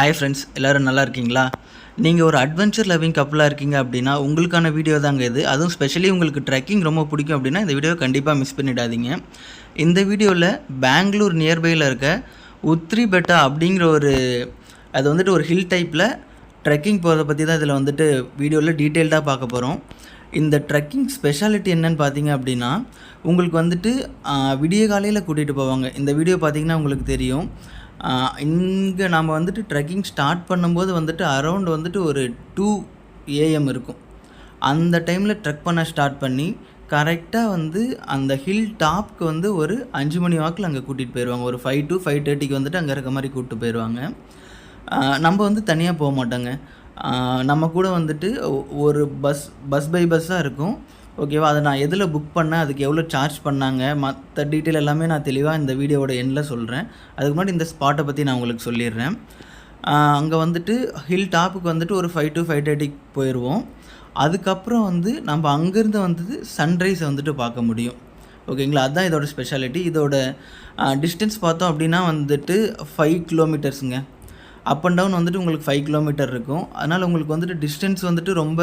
Hi friends எல்லோரும் நல்லா இருக்கீங்களா? நீங்கள் ஒரு அட்வென்ச்சர் லவ்விங் கப்பலாக இருக்கீங்க அப்படின்னா உங்களுக்கான வீடியோ தாங்க இது. அதுவும் ஸ்பெஷலி உங்களுக்கு ட்ரெக்கிங் ரொம்ப பிடிக்கும் அப்படின்னா இந்த வீடியோவை கண்டிப்பாக மிஸ் பண்ணிடாதீங்க. இந்த வீடியோவில் பெங்களூர் நியர்பையில் இருக்க உத்ரி பெட்டா அப்படிங்கிற ஒரு அது வந்துட்டு ஒரு ஹில் டைப்பில் ட்ரெக்கிங் போகிறத பற்றி தான் இதில் வந்துட்டு வீடியோவில் டீட்டெயில்டாக பார்க்க போகிறோம் இந்த ட்ரெக்கிங் ஸ்பெஷாலிட்டி என்னன்னு பார்த்தீங்க அப்படின்னா உங்களுக்கு வந்துட்டு விடிய காலையில் கூட்டிகிட்டு போவாங்க. இந்த வீடியோ பார்த்தீங்கன்னா உங்களுக்கு தெரியும். இங்கே நம்ம வந்துட்டு ட்ரெக்கிங் ஸ்டார்ட் பண்ணும்போது வந்துட்டு அரௌண்ட் வந்துட்டு ஒரு டூ ஏஎம் இருக்கும். அந்த டைமில் ட்ரெக் பண்ண ஸ்டார்ட் பண்ணி கரெக்டாக வந்து அந்த ஹில் டாப்க்கு வந்து ஒரு அஞ்சு மணி வாக்கில் அங்கே கூட்டிகிட்டு போயிடுவாங்க ஒரு ஃபைவ் டு ஃபைவ் தேர்ட்டிக்கு வந்துட்டு அங்கே இருக்க மாதிரி கூப்பிட்டு போயிடுவாங்க நம்ம வந்து தனியாக போக மாட்டோங்க. நம்ம கூட வந்துட்டு ஒ- ஒரு பஸ் பஸ் பை பஸ்ஸாக இருக்கும். ஓகேவா? அதை நான் எதில் புக் பண்ணேன் அதுக்கு எவ்வளோ சார்ஜ் பண்ணாங்க மற்ற டீட்டெயில் எல்லாமே நான் தெளிவாக இந்த வீடியோவோட எண்டில் சொல்கிறேன் அதுக்கு முன்னாடி இந்த ஸ்பாட்டை பற்றி நான் உங்களுக்கு சொல்லிடுறேன். அங்கே வந்துட்டு ஹில் டாப்புக்கு வந்துட்டு ஒரு ஃபைவ் டு ஃபைவ் தேர்ட்டிக்கு போயிடுவோம் அதுக்கப்புறம் வந்து நம்ம அங்கேருந்து வந்துட்டு சன்ரைஸை வந்துட்டு பார்க்க முடியும். ஓகேங்களா? அதுதான் இதோட ஸ்பெஷாலிட்டி இதோட டிஸ்டன்ஸ் பார்த்தோம் அப்படின்னா வந்துட்டு ஃபைவ் கிலோமீட்டர்ஸுங்க அப் அண்ட் டவுன் வந்துட்டு உங்களுக்கு ஃபைவ் கிலோமீட்டர் இருக்கும். அதனால் உங்களுக்கு வந்துட்டு டிஸ்டன்ஸ் வந்துட்டு ரொம்ப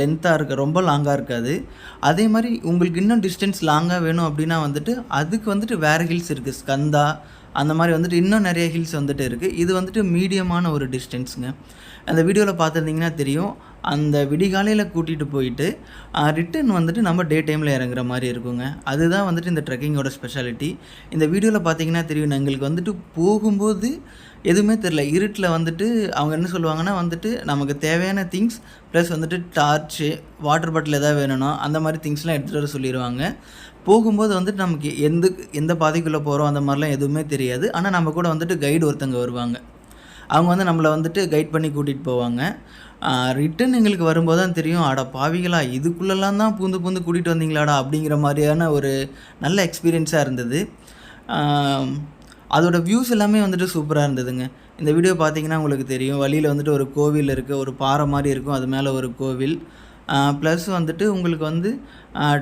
லென்த்தாக இருக்க ரொம்ப லாங்காக இருக்காது. அதே மாதிரி உங்களுக்கு இன்னும் டிஸ்டன்ஸ் லாங்காக வேணும் அப்படின்னா வந்துட்டு அதுக்கு வந்துட்டு வேறு ஹில்ஸ் இருக்குது ஸ்கந்தா அந்த மாதிரி வந்துட்டு இன்னும் நிறைய ஹில்ஸ் வந்துட்டு இருக்குது இது வந்துட்டு மீடியமான ஒரு டிஸ்டன்ஸுங்க அந்த வீடியோவில் பார்த்துருந்தீங்கன்னா தெரியும். அந்த விடிகாலையில் கூட்டிகிட்டு போயிட்டு ரிட்டன் வந்துட்டு நம்ம டே டைமில் இறங்குற மாதிரி இருக்குங்க. அதுதான் வந்துட்டு இந்த ட்ரெக்கிங்கோட ஸ்பெஷாலிட்டி இந்த வீடியோவில் பார்த்தீங்கன்னா தெரியும். எங்களுக்கு வந்துட்டு போகும்போது எதுவுமே தெரில இருட்டில் வந்துட்டு அவங்க என்ன சொல்லுவாங்கன்னா வந்துட்டு நமக்கு தேவையான திங்ஸ் ப்ளஸ் வந்துட்டு டார்ச்சு வாட்டர் பாட்டில் எதாவது வேணும்னா அந்த மாதிரி திங்ஸ்லாம் எடுத்துகிட்டு வர சொல்லிடுவாங்க போகும்போது வந்துட்டு நமக்கு எந்த எந்த பாதைக்குள்ளே போகிறோம் அந்த மாதிரிலாம் எதுவுமே தெரியாது. ஆனால் நம்ம கூட வந்துட்டு கைடு ஒருத்தங்க வருவாங்க. அவங்க வந்து நம்மளை வந்துட்டு கைட் பண்ணி கூட்டிகிட்டு போவாங்க. ரிட்டன் எங்களுக்கு வரும்போது தான் தெரியும். அட பாவிகளா இதுக்குள்ளெல்லாம் தான் பூந்து பூந்து கூட்டிகிட்டு வந்தீங்களாடா அப்படிங்கிற மாதிரியான ஒரு நல்ல எக்ஸ்பீரியன்ஸாக இருந்தது. அதோட வியூஸ் எல்லாமே வந்துட்டு சூப்பராக இருந்ததுங்க. இந்த வீடியோ பார்த்தீங்கன்னா உங்களுக்கு தெரியும். வழியில் வந்துட்டு ஒரு கோவில் இருக்குது ஒரு பாறை மாதிரி இருக்கும். அது மேலே ஒரு கோவில். ப்ளஸ் வந்துட்டு உங்களுக்கு வந்து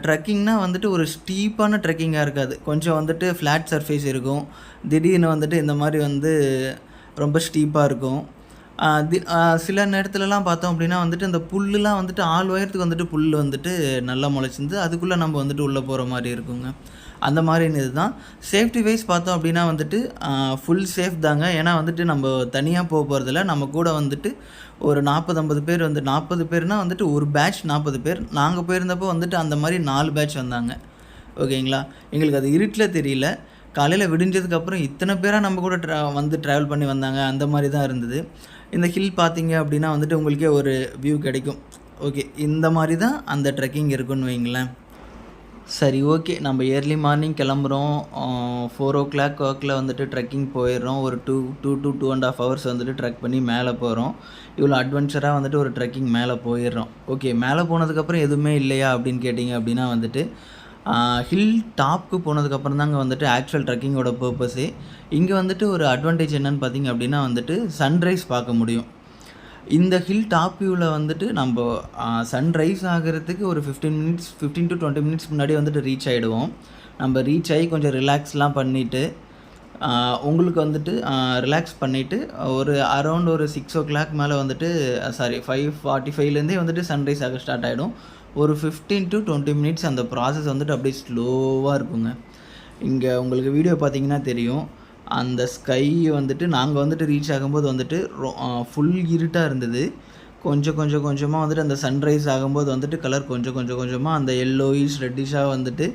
ட்ரெக்கிங்னா வந்துட்டு ஒரு ஸ்டீப்பான ட்ரெக்கிங்காக இருக்காது. கொஞ்சம் வந்துட்டு ஃப்ளாட் சர்ஃபேஸ் இருக்கும். திடீர்னு வந்துட்டு இந்த மாதிரி வந்து ரொம்ப ஸ்டீப்பாக இருக்கும். சில நேரத்துலலாம் பார்த்தோம் அப்படின்னா வந்துட்டு இந்த புல்லுலாம் வந்துட்டு ஆள் உயரத்துக்கு வந்துட்டு புல் வந்துட்டு நல்லா முளைச்சிருந்து அதுக்குள்ளே நம்ம வந்துட்டு உள்ளே போகிற மாதிரி இருக்குங்க. அந்த மாதிரின்னு இதுதான். சேஃப்டி வைஸ் பார்த்தோம் அப்படின்னா வந்துட்டு ஃபுல் சேஃப் தாங்க. ஏன்னா வந்துட்டு நம்ம தனியாக போக போகிறதில்ல நம்ம கூட வந்துட்டு ஒரு நாற்பது ஐம்பது பேர் வந்து நாற்பது பேர்னால் வந்துட்டு ஒரு பேட்ச் நாற்பது பேர். நாங்கள் போயிருந்தப்போ வந்துட்டு அந்த மாதிரி நாலு பேட்ச் வந்தாங்க. ஓகேங்களா? எங்களுக்கு அது இருட்டில் தெரியல. காலையில் விடிஞ்சதுக்கப்புறம் இத்தனை பேராக நம்ம கூட ட்ரா வந்து ட்ராவல் பண்ணி வந்தாங்க. அந்த மாதிரி தான் இருந்தது. இந்த ஹில் பார்த்தீங்க அப்படின்னா வந்துட்டு உங்களுக்கே ஒரு வியூ கிடைக்கும். ஓகே இந்த மாதிரி தான் அந்த ட்ரெக்கிங் இருக்குன்னு வைங்களேன். சரி ஓகே நம்ம ஏர்லி மார்னிங் கிளம்புறோம். ஃபோர் ஓ கிளாக் ஒர்க்கில் வந்துட்டு ட்ரெக்கிங் போயிடுறோம். ஒரு two two two two and half hours வந்துட்டு ட்ரெக் பண்ணி மேலே போகிறோம் இவ்வளோ அட்வென்ச்சராக வந்துட்டு ஒரு ட்ரெக்கிங் மேலே போயிடுறோம். ஓகே மேலே போனதுக்கப்புறம் எதுவுமே இல்லையா அப்படின்னு கேட்டிங்க அப்படின்னா வந்துட்டு ஹில் டாப்க்கு போனதுக்கப்புறம் தாங்க வந்துட்டு ஆக்சுவல் ட்ரெக்கிங்கோட பர்பஸே இங்கே வந்துட்டு ஒரு அட்வான்டேஜ் என்னன்னு பார்த்தீங்க அப்படின்னா வந்துட்டு சன்ரைஸ் பார்க்க முடியும். இந்த ஹில் டாப் வியூவில் வந்துட்டு நம்ம சன்ரைஸ் ஆகிறதுக்கு ஒரு fifteen minutes fifteen to twenty minutes முன்னாடி வந்துட்டு ரீச் ஆகிடுவோம் நம்ம ரீச் ஆகி கொஞ்சம் ரிலாக்ஸ்லாம் பண்ணிவிட்டு உங்களுக்கு வந்துட்டு ரிலாக்ஸ் பண்ணிவிட்டு ஒரு அரௌண்ட் ஒரு சிக்ஸ் ஓ கிளாக் மேலே வந்துட்டு சாரி ஃபைவ் ஃபார்ட்டி ஃபைவ்லேருந்தே வந்துட்டு சன்ரைஸ் ஆக ஸ்டார்ட் ஆகிடும் ஒரு ஃபிஃப்டீன் டு டுவெண்ட்டி மினிட்ஸ் அந்த ப்ராசஸ் வந்துட்டு அப்படியே ஸ்லோவாக இருக்குங்க. இங்கே உங்களுக்கு வீடியோ பார்த்தீங்கன்னா தெரியும். அந்த ஸ்கை வந்துட்டு நாங்கள் வந்துட்டு ரீச் ஆகும்போது வந்துட்டு ஃபுல் இருட்டாக இருந்தது. கொஞ்சம் கொஞ்சம் கொஞ்சமாக வந்துட்டு அந்த சன்ரைஸ் ஆகும்போது வந்துட்டு கலர் கொஞ்சம் கொஞ்சம் கொஞ்சமாக அந்த எல்லோயிஷ் ரெட்டிஷாக வந்துட்டு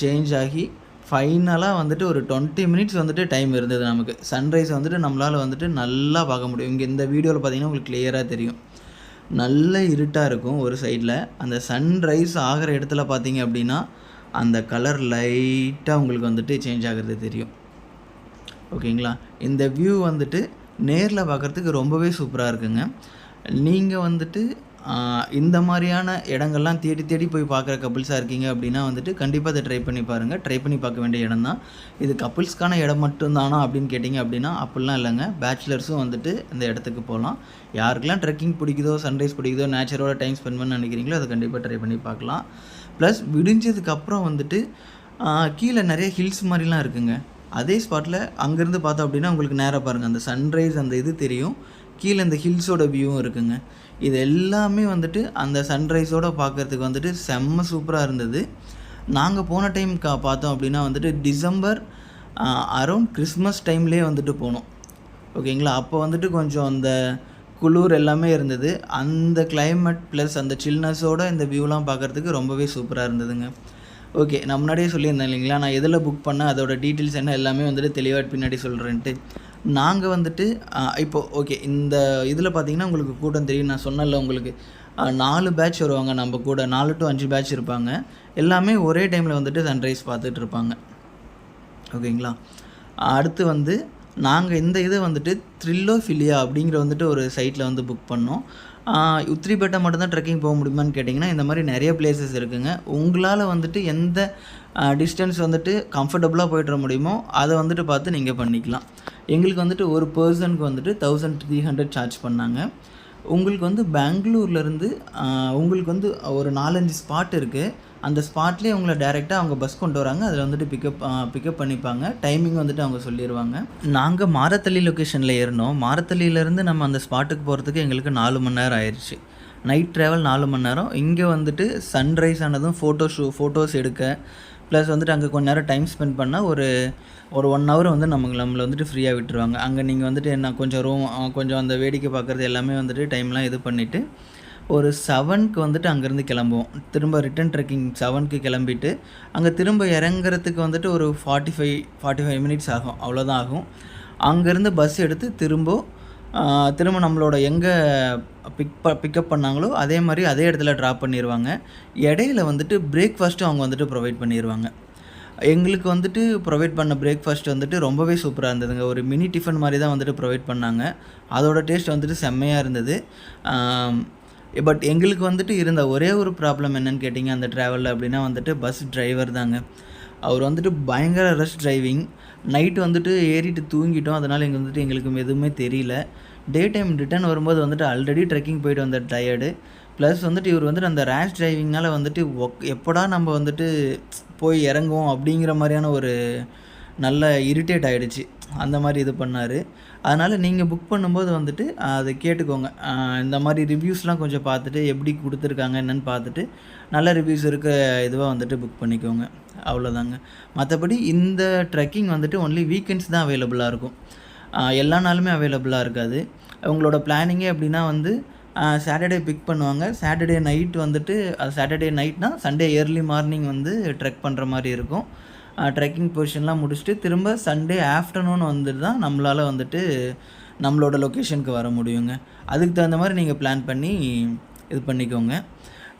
சேஞ்ச் ஆகி ஃபைனலாக வந்துட்டு ஒரு டுவெண்ட்டி மினிட்ஸ் வந்துட்டு டைம் இருந்தது நமக்கு. சன்ரைஸ் வந்துட்டு நம்மளால் வந்துட்டு நல்லா பார்க்க முடியும். இங்கே இந்த வீடியோவில் பார்த்தீங்கன்னா உங்களுக்கு கிளியராக தெரியும். நல்ல இருட்டாக இருக்கும் ஒரு சைடில் அந்த சன்ரைஸ் ஆகிற இடத்துல பார்த்தீங்க அப்படின்னா அந்த கலர் லைட்டாக உங்களுக்கு வந்துட்டு சேஞ்ச் ஆகிறது தெரியும். ஓகேங்களா இந்த வியூ வந்துட்டு நேரில் பார்க்குறதுக்கு ரொம்பவே சூப்பராக இருக்குங்க. நீங்கள் வந்துட்டு இந்த மாதிரியான இடங்கள்லாம் தேடி தேடி போய் பார்க்குற கப்புள்ஸாக இருக்கீங்க அப்படின்னா வந்துட்டு கண்டிப்பாக அதை ட்ரை பண்ணி பாருங்கள் ட்ரை பண்ணி பார்க்க வேண்டிய இடம் தான் இது கப்புள்ஸ்க்கான இடம் மட்டும்தானா அப்படின்னு கேட்டிங்க அப்படின்னா அப்படிலாம் இல்லைங்க. பேச்சுலர்ஸும் வந்துட்டு இந்த இடத்துக்கு போகலாம். யாருக்கெல்லாம் ட்ரெக்கிங் பிடிக்குதோ சன்ரைஸ் பிடிக்குதோ நேச்சரோட டைம் ஸ்பெண்ட் பண்ண நினைக்கிறீங்களோ அதை கண்டிப்பாக ட்ரை பண்ணி பார்க்கலாம். ப்ளஸ் விடிஞ்சதுக்கப்புறம் வந்துட்டு கீழே நிறைய ஹில்ஸ் மாதிரிலாம் இருக்குங்க. அதே ஸ்பாட்டில் அங்கேருந்து பார்த்தோம் அப்படின்னா உங்களுக்கு நேராக பாருங்கள் அந்த சன்ரைஸ் அந்த இது தெரியும். கீழே இந்த ஹில்ஸோட வியூவும் இருக்குங்க. இது எல்லாமே வந்துட்டு அந்த சன்ரைஸோட பார்க்குறதுக்கு வந்துட்டு செம்ம சூப்பராக இருந்தது. நாங்கள் போன டைம் கா பார்த்தோம் அப்படின்னா வந்துட்டு டிசம்பர் அரௌண்ட் கிறிஸ்மஸ் டைம்லேயே வந்துட்டு போனோம். ஓகேங்களா? அப்போ வந்துட்டு கொஞ்சம் அந்த குளிர் எல்லாமே இருந்தது. அந்த கிளைமேட் ப்ளஸ் அந்த சில்னஸோட இந்த வியூலாம் பார்க்குறதுக்கு ரொம்பவே சூப்பராக இருந்ததுங்க. ஓகே நான் முன்னாடியே சொல்லியிருந்தேன் இல்லைங்களா? நான் எதில் புக் பண்ணேன் அதோட டீட்டெயில்ஸ் என்ன எல்லாமே வந்துட்டு தெளிவாக பின்னாடி சொல்கிறேன்ட்டு நாங்கள் வந்துட்டு இப்போது ஓகே இந்த இதில் பார்த்தீங்கன்னா உங்களுக்கு கூட்டம் தெரியும். நான் சொன்னல உங்களுக்கு. நாலு பேட்ச் வருவாங்க நம்ம கூட. நாலு டு அஞ்சு பேட்ச் இருப்பாங்க. எல்லாமே ஒரே டைமில் வந்துட்டு சன்ரைஸ் பார்த்துட்டு இருப்பாங்க. ஓகேங்களா அடுத்து வந்து நாங்கள் இந்த இதை வந்துட்டு த்ரில்லோஃபிலியா அப்படிங்கிற வந்துட்டு ஒரு சைட்டில் வந்து புக் பண்ணோம். உத்திரிப்பேட்டை மட்டும்தான் ட்ரெக்கிங் போக முடியுமான்னு கேட்டிங்கன்னா இந்த மாதிரி நிறைய பிளேசஸ் இருக்குங்க. உங்களால் வந்துட்டு எந்த டிஸ்டன்ஸ் வந்துட்டு கம்ஃபர்டபுளாக போயிட்டு முடியுமோ அதை வந்துட்டு பார்த்து நீங்கள் பண்ணிக்கலாம். எங்களுக்கு வந்துட்டு ஒரு பர்சனுக்கு வந்துட்டு தௌசண்ட் த்ரீ ஹண்ட்ரட் சார்ஜ் பண்ணாங்க. உங்களுக்கு வந்து பெங்களூர்லேருந்து உங்களுக்கு வந்து ஒரு நாலஞ்சு ஸ்பாட் இருக்குது அந்த ஸ்பாட்லேயே உங்களை டேரெக்டாக அவங்க பஸ் கொண்டு வராங்க. அதில் வந்துட்டு பிக்கப் பிக்கப் பண்ணிப்பாங்க. டைமிங் வந்துட்டு அவங்க சொல்லிடுவாங்க நாங்கள் மாரத்தள்ளி லொக்கேஷனில் ஏறினோம். மாரத்தள்ளியிலேருந்து நம்ம அந்த ஸ்பாட்டுக்கு போகிறதுக்கு எங்களுக்கு நாலு மணி நேரம் ஆயிடுச்சு நைட் ட்ராவல் நாலு மணி நேரம். இங்கே வந்துட்டு சன்ரைஸ் ஆனதும் ஃபோட்டோ ஷூ ஃபோட்டோஸ் எடுக்க ப்ளஸ் வந்துட்டு அங்கே கொஞ்ச நேரம் டைம் ஸ்பெண்ட் பண்ணால் ஒரு ஒரு ஒன் ஹவர் வந்து நமக்கு நம்மளை வந்துட்டு ஃப்ரீயாக விட்டுருவாங்க. அங்கே நீங்கள் வந்துட்டு என்ன கொஞ்சம் ரூம் கொஞ்சம் அந்த வேடிக்கை பார்க்குறது எல்லாமே வந்துட்டு டைம்லாம் இது பண்ணிவிட்டு ஒரு செவனுக்கு வந்துட்டு அங்கேருந்து கிளம்புவோம். திரும்ப ரிட்டன் ட்ரெக்கிங் செவனுக்கு கிளம்பிட்டு அங்கே திரும்ப இறங்குறதுக்கு வந்துட்டு ஒரு forty five forty five minutes ஆகும். அவ்வளோதான் ஆகும். அங்கேருந்து பஸ் எடுத்து திரும்ப திரும்ப நம்மளோட எங்கே பிக் ப பிக்கப் பண்ணாங்களோ அதே மாதிரி அதே இடத்துல ட்ராப் பண்ணிடுவாங்க இடையில வந்துட்டு பிரேக்ஃபாஸ்ட்டும் அவங்க வந்துட்டு ப்ரொவைட் பண்ணிடுவாங்க எங்களுக்கு வந்துட்டு ப்ரொவைட் பண்ண பிரேக்ஃபாஸ்ட் வந்துட்டு ரொம்பவே சூப்பராக இருந்ததுங்க. ஒரு மினி டிஃபன் மாதிரி தான் வந்துட்டு ப்ரொவைட் பண்ணாங்க. அதோட டேஸ்ட் வந்துட்டு செம்மையாக இருந்தது. பட் எங்களுக்கு வந்துட்டு இருந்த ஒரே ஒரு ப்ராப்ளம் என்னென்னு கேட்டிங்க அந்த ட்ராவலில் அப்படின்னா வந்துட்டு பஸ் டிரைவர் தாங்க. அவர் வந்துட்டு பயங்கர ரஷ் டிரைவிங் நைட்டு வந்துட்டு ஏறிட்டு தூங்கிட்டோம். அதனால் இங்கே வந்துட்டு எங்களுக்கு எதுவுமே தெரியல. டே டைம் ரிட்டர்ன் வரும்போது வந்துட்டு ஆல்ரெடி ட்ரெக்கிங் போயிட்டு வந்த டயர்டு ப்ளஸ் வந்துட்டு இவர் வந்துட்டு அந்த ரேஷ் டிரைவிங்னால் வந்துட்டு ஒக் எப்படா நம்ம வந்துட்டு போய் இறங்குவோம் அப்படிங்கிற மாதிரியான ஒரு நல்ல இரிட்டேட் ஆகிடுச்சு அந்த மாதிரி இது பண்ணார். அதனால் நீங்கள் புக் பண்ணும்போது வந்துட்டு அதை கேட்டுக்கோங்க. இந்த மாதிரி ரிவ்யூஸ்லாம் கொஞ்சம் பார்த்துட்டு எப்படி கொடுத்துருக்காங்க என்னென்னு பார்த்துட்டு நல்ல ரிவ்யூஸ் இருக்க இதுவாக வந்துட்டு புக் பண்ணிக்கோங்க. அவ்வளோதாங்க மற்றபடி இந்த ட்ரெக்கிங் வந்துட்டு ஒன்லி வீக்கெண்ட்ஸ் தான் அவைலபிளாக இருக்கும். எல்லா நாளுமே அவைலபிளாக இருக்காது. உங்களோட பிளானிங்கே எப்படின்னா வந்து சாட்டர்டே பிக் பண்ணுவாங்க. சாட்டர்டே நைட் வந்துட்டு அது சாட்டர்டே நைட்னா சண்டே ஏர்லி மார்னிங் வந்து ட்ரெக் பண்ணுற மாதிரி இருக்கும். ட்ரெக்கிங் பொசிஷன்லாம் முடிச்சுட்டு திரும்ப சண்டே ஆஃப்டர்நூன் வந்துட்டு தான் நம்மளால் வந்துட்டு நம்மளோட லொக்கேஷனுக்கு வர முடியுங்க. அதுக்கு தகுந்த மாதிரி நீங்கள் பிளான் பண்ணி இது பண்ணிக்கோங்க.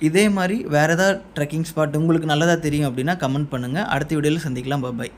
இதே மாதிரி வேறு ஏதாவது ட்ரெக்கிங் ஸ்பாட் உங்களுக்கு நல்லதாக தெரியும் அப்படின்னா கமெண்ட் பண்ணுங்கள் அடுத்த வீடியோவில் சந்திக்கலாம். பாய்